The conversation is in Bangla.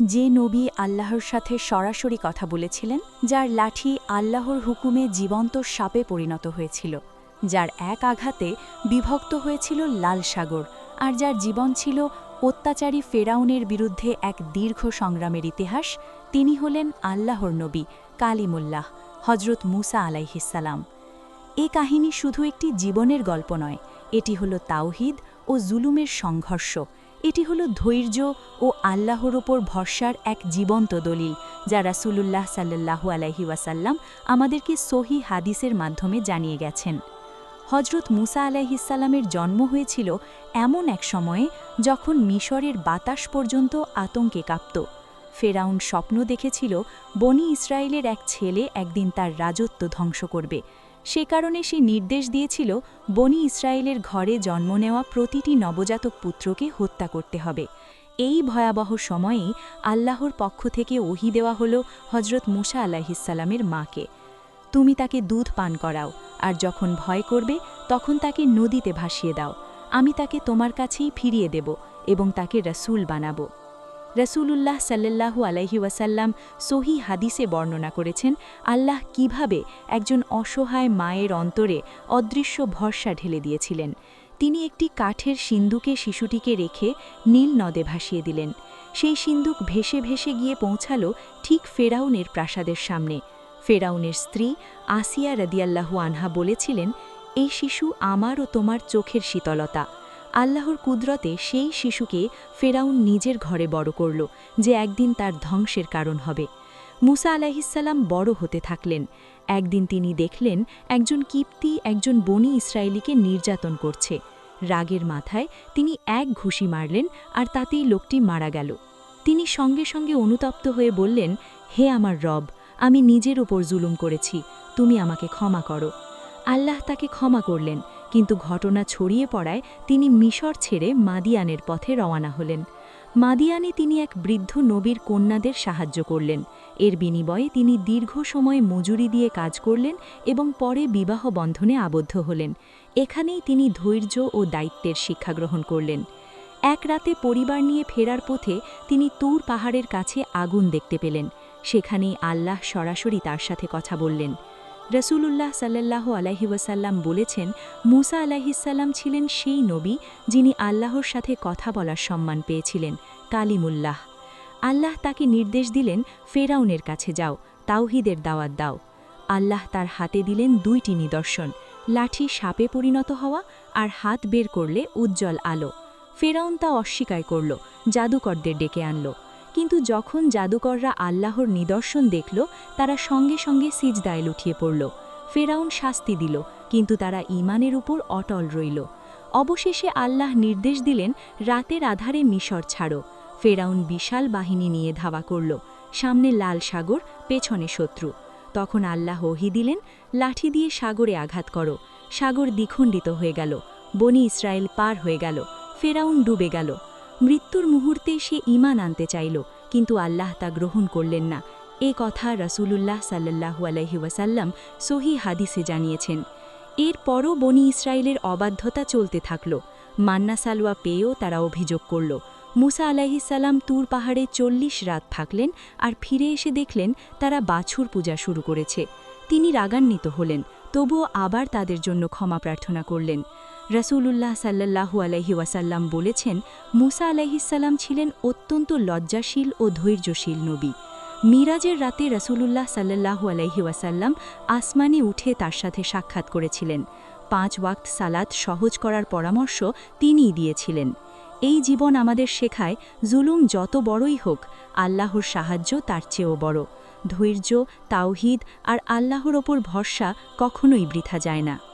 যে নবী আল্লাহর সাথে সরাসরি কথা বলেছিলেন, যার লাঠি আল্লাহর হুকুমে জীবন্ত সাপে পরিণত হয়েছিল, যার এক আঘাতে বিভক্ত হয়েছিল লাল সাগর, আর যার জীবন ছিল অত্যাচারী ফেরাউনের বিরুদ্ধে এক দীর্ঘ সংগ্রামের ইতিহাস, তিনি হলেন আল্লাহর নবী কালিমুল্লাহ হজরত মুসা আলাইহিসালাম এ কাহিনী শুধু একটি জীবনের গল্প নয়, এটি হলো তাওহিদ ও জুলুমের সংঘর্ষ এটি হলো ধৈর্য ও আল্লাহর ওপর ভরসার এক জীবন্ত দলিল, যা রাসূলুল্লাহ সাল্লাল্লাহু আলাইহি ওয়াসাল্লাম আমাদেরকে সহি হাদিসের মাধ্যমে জানিয়ে গেছেন। হজরত মুসা আলাইহিসাল্লামের জন্ম হয়েছিল এমন এক সময়ে যখন মিশরের বাতাস পর্যন্ত আতঙ্কে কাঁপত। ফেরাউন স্বপ্ন দেখেছিল বনি ইসরায়েলের এক ছেলে একদিন তার রাজত্ব ধ্বংস করবে। সে কারণে সে নির্দেশ দিয়েছিল, বনি ইসরায়েলের ঘরে জন্ম নেওয়া প্রতিটি নবজাতক পুত্রকে হত্যা করতে হবে। এই ভয়াবহ সময়েই আল্লাহর পক্ষ থেকে ওহি দেওয়া হল হজরত মুসা আলাহিসাল্লামের মাকে। তুমি তাকে দুধ পান করাও, আর যখন ভয় করবে, তখন তাকে নদীতে ভাসিয়ে দাও। আমি তাকে তোমার কাছেই ফিরিয়ে দেব এবং তাকে রসুল বানাবো। রসুলুল্লাহ সাল্লাল্লাহু আলাইহি ওয়াসাল্লাম সহি হাদিসে বর্ণনা করেছেন, আল্লাহ কীভাবে একজন অসহায় মায়ের অন্তরে অদৃশ্য ভরসা ঢেলে দিয়েছিলেন। তিনি একটি কাঠের সিন্দুকে শিশুটিকে রেখে নীল নদে ভাসিয়ে দিলেন। সেই সিন্দুক ভেসে ভেসে গিয়ে পৌঁছাল ঠিক ফেরাউনের প্রাসাদের সামনে। ফেরাউনের স্ত্রী আসিয়া রদিয়াল্লাহু আনহা বলেছিলেন, এই শিশু আমার ও তোমার চোখের শীতলতা। আল্লাহর কুদরতে সেই শিশুকে ফেরাউন নিজের ঘরে বড় করল, যে একদিন তার ধ্বংসের কারণ হবে। মুসা আলাহিসাল্লাম বড় হতে থাকলেন। একদিন তিনি দেখলেন একজন কিপ্তি একজন বনি ইসরায়েলিকে নির্যাতন করছে। রাগের মাথায় তিনি এক ঘুষি মারলেন আর তাতেই লোকটি মারা গেল। তিনি সঙ্গে সঙ্গে অনুতপ্ত হয়ে বললেন, হে আমার রব, আমি নিজের ওপর জুলুম করেছি, তুমি আমাকে ক্ষমা করো। আল্লাহ তাকে ক্ষমা করলেন। কিন্তু ঘটনা ছড়িয়ে পড়ায় তিনি মিশর ছেড়ে মাদিয়ানের পথে রওয়ানা হলেন। মাদিয়ানে তিনি এক বৃদ্ধ নবীর কন্যাদের সাহায্য করলেন। এর বিনিময়ে তিনি দীর্ঘ সময় মজুরি দিয়ে কাজ করলেন এবং পরে বিবাহ বন্ধনে আবদ্ধ হলেন। এখানেই তিনি ধৈর্য ও দায়িত্বের শিক্ষা গ্রহণ করলেন। এক রাতে পরিবার নিয়ে ফেরার পথে তিনি তুর পাহাড়ের কাছে আগুন দেখতে পেলেন। সেখানেই আল্লাহ সরাসরি তার সাথে কথা বললেন। রসুলুল্লাহ সাল্লাহ আলাহি ওয়াসাল্লাম বলেছেন, মুসা আলাহিসাল্লাম ছিলেন সেই নবী যিনি আল্লাহর সাথে কথা বলার সম্মান পেয়েছিলেন, কালিমুল্লাহ। আল্লাহ তাকে নির্দেশ দিলেন, ফেরাউনের কাছে যাও, তাওহিদের দাওয়াত দাও। আল্লাহ তার হাতে দিলেন দুইটি নিদর্শন, লাঠি সাপে পরিণত হওয়া আর হাত বের করলে উজ্জ্বল আলো। ফেরাউন তা অস্বীকার করল, জাদুকরদের ডেকে আনল। কিন্তু যখন জাদুকররা আল্লাহর নিদর্শন দেখল, তারা সঙ্গে সঙ্গে সিজদায় লুঠিয়ে পড়ল। ফেরাউন শাস্তি দিল, কিন্তু তারা ইমানের উপর অটল রইল। অবশেষে আল্লাহ নির্দেশ দিলেন, রাতের আধারে মিশর ছাড়ো। ফেরাউন বিশাল বাহিনী নিয়ে ধাওয়া করল, সামনে লাল সাগর, পেছনে শত্রু। তখন আল্লাহ ওহি দিলেন, লাঠি দিয়ে সাগরে আঘাত করো। সাগর দ্বিখণ্ডিত হয়ে গেল, বনি ইসরায়েল পার হয়ে গেল, ফেরাউন ডুবে গেল। মৃত্যুর মুহূর্তে সে ইমান আনতে চাইল, কিন্তু আল্লাহ তা গ্রহণ করলেন না। এ কথা রসুলুল্লাহ সাল্লাহু আলহি ওয়াসাল্লাম সহি হাদিসে জানিয়েছেন। এরপরও বনি ইসরায়েলের অবাধ্যতা চলতে থাকল। মান্না সালোয়া পেয়েও তারা অভিযোগ করল, মুসা আলাহিসাল্লাম তুর পাহাড়ে চল্লিশ রাত থাকলেন আর ফিরে এসে দেখলেন তারা বাছুর পূজা শুরু করেছে। তিনি রাগান্বিত হলেন, তবুও আবার তাদের জন্য ক্ষমা প্রার্থনা করলেন। রসুলুল্লাহ সাল্লাহু আলহি ওয়াসাল্লাম বলেছেন, মুসা আলাইহিসাল্লাম ছিলেন অত্যন্ত লজ্জাশীল ও ধৈর্যশীল নবী। মিরাজের রাতে রসুলুল্লাহ সাল্লাহু আলহি ওয়াসাল্লাম আসমানে উঠে তার সাথে সাক্ষাৎ করেছিলেন। পাঁচ ওয়াক্ত সালাত সহজ করার পরামর্শ তিনিই দিয়েছিলেন। এই জীবন আমাদের শেখায়, জুলুম যত বড়ই হোক, আল্লাহর সাহায্য তার চেয়েও বড়। ধৈর্য, তাওহিদ আর আল্লাহর ওপর ভরসা কখনোই বৃথা যায় না।